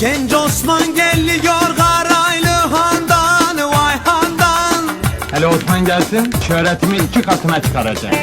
Genç Osman geliyor Karaylı Handan Vay Handan. Hele Osman gelsin şöhretimi iki katına çıkaracak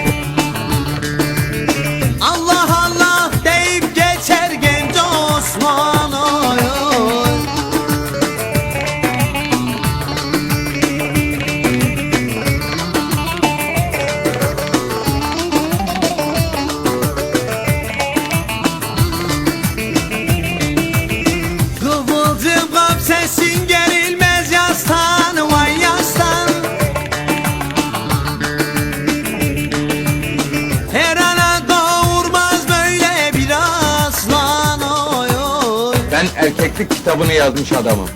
Ben erkeklik kitabını yazmış adamım.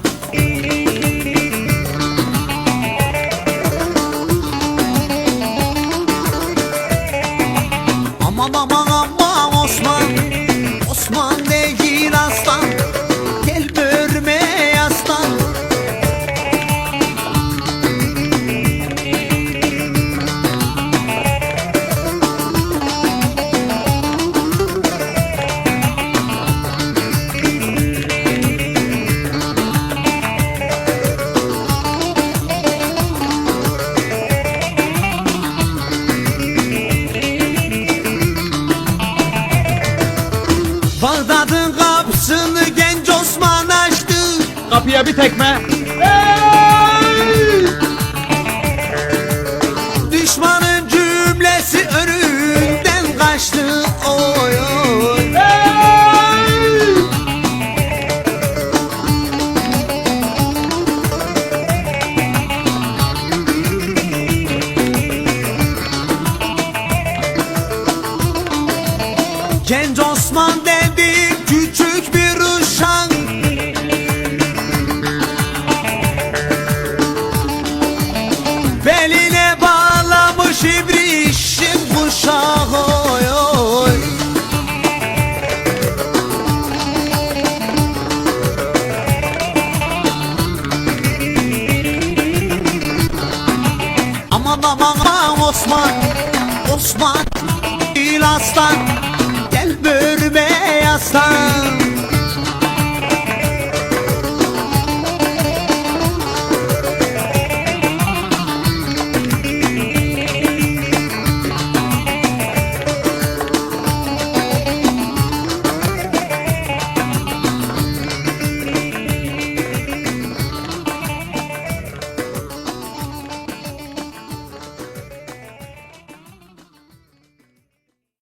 Aman aman aman Osman Osman değil Bağdat'ın kapısını genç Osman açtı. Kapıya bir tekme. Düşmanın cümlesi önünden kaçtı. Oy oy Genç Osman dedi Osman Osman değil